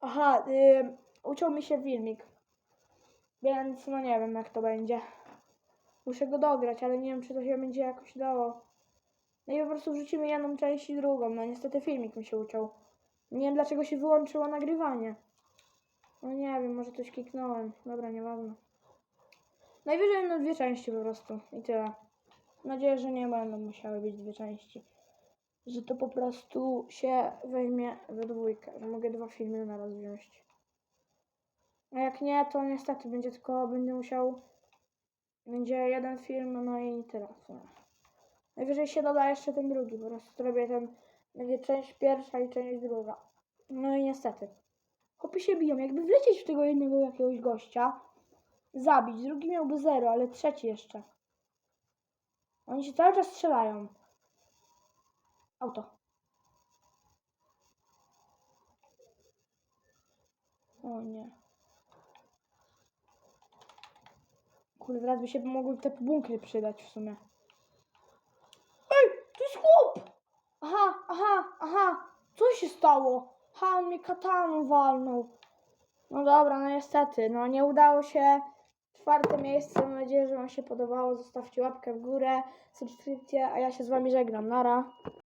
Aha, y, uciął mi się filmik. Więc no nie wiem jak to będzie. Muszę go dograć, ale nie wiem czy to się będzie jakoś dało. No i po prostu wrzucimy jedną część i drugą. No niestety filmik mi się uciął. Nie wiem dlaczego się wyłączyło nagrywanie. No nie wiem, może coś kliknąłem. Dobra, nieważne. Najwyżej będą dwie części po prostu i tyle. Mam nadzieję, że nie będą musiały być dwie części. Że to po prostu się weźmie we dwójkę, że mogę dwa filmy na raz wziąć. A jak nie, to niestety będzie tylko, będę musiał, będzie jeden film, no i sumie. Najwyżej się doda jeszcze ten drugi, po prostu zrobię ten, będzie część pierwsza i część druga. No i niestety. Chłopy się biją, jakby wlecieć w tego jednego jakiegoś gościa, zabić, drugi miałby zero, ale trzeci jeszcze. Oni się cały czas strzelają. Auto. O nie. Kurde, teraz by się mogły te bunkry przydać w sumie. Ej, to jest chłop! Aha, aha, aha. Co się stało? Ha, on mnie kataną walnął. No dobra, no niestety, no nie udało się. Czwarte miejsce, mam nadzieję, że Wam się podobało. Zostawcie łapkę w górę, subskrypcję, a ja się z Wami żegnam. Nara.